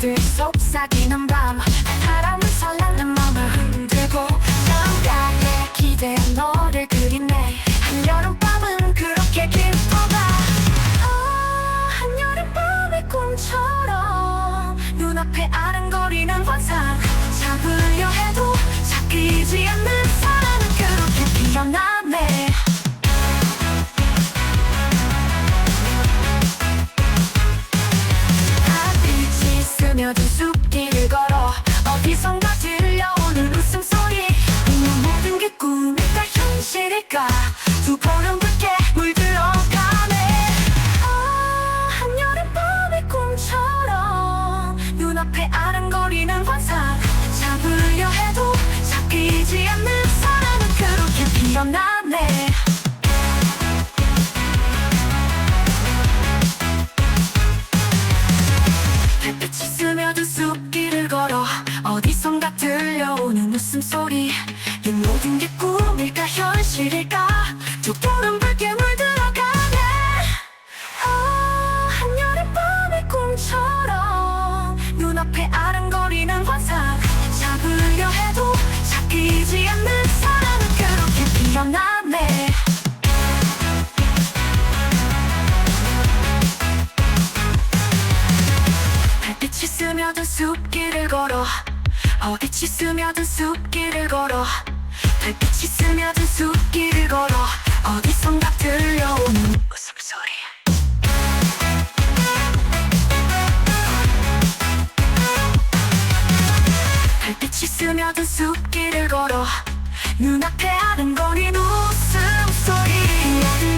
꿈들 속삭이는 밤 바람을 설레는 마음을 흔들고 정각에 기대 너를 그리네 한여름밤은 그렇게 깊어가 아, 한여름밤의 꿈처럼 눈앞에 아른거리는 환상 잡으려 해도 잡히지 않는 아른거리는 환상. 잡으려 해도 잡히지 않는 사랑은 그렇게 피어나네. 햇빛이 스며든 숲길을 걸어 어디선가 들려오는 웃음소리. 이 모든 게 꿈일까 현실일까? 두 걸음 앞에 아른거리는 환상. 잡으려 해도 잡히지 않는 사랑은 그렇게 피어나네. 햇빛이 스며든 숲길을 걸어. 어디치 스며든 숲길을 걸어. 햇빛이 스며든 숲길을 걸어. 어디선가 들려오 스며든 숲길을 걸어 눈앞에 아른거리는 웃음소리.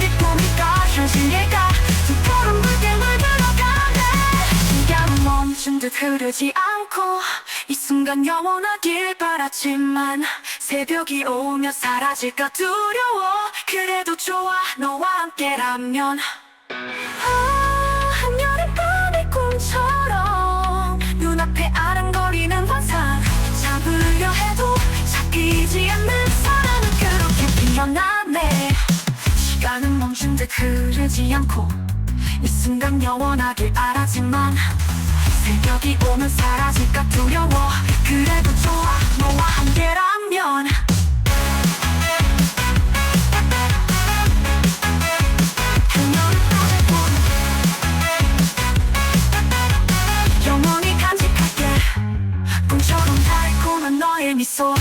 게 꿈일까 현실일까 두 걸음 붉게 물들어가네. 시간은 멈춘 듯 흐르지 않고 이 순간 영원하길 바랐지만 새벽이 오면 사라질까 두려워. 그래도 좋아 너와 함께라면 정신도 흐르지 않고 이 순간 영원하길 바라지만 새벽이 오면 사라질까 두려워. 그래도 좋아 너와 함께라면. 영원히 간직할게. 꿈처럼 달콤한 너의 미소.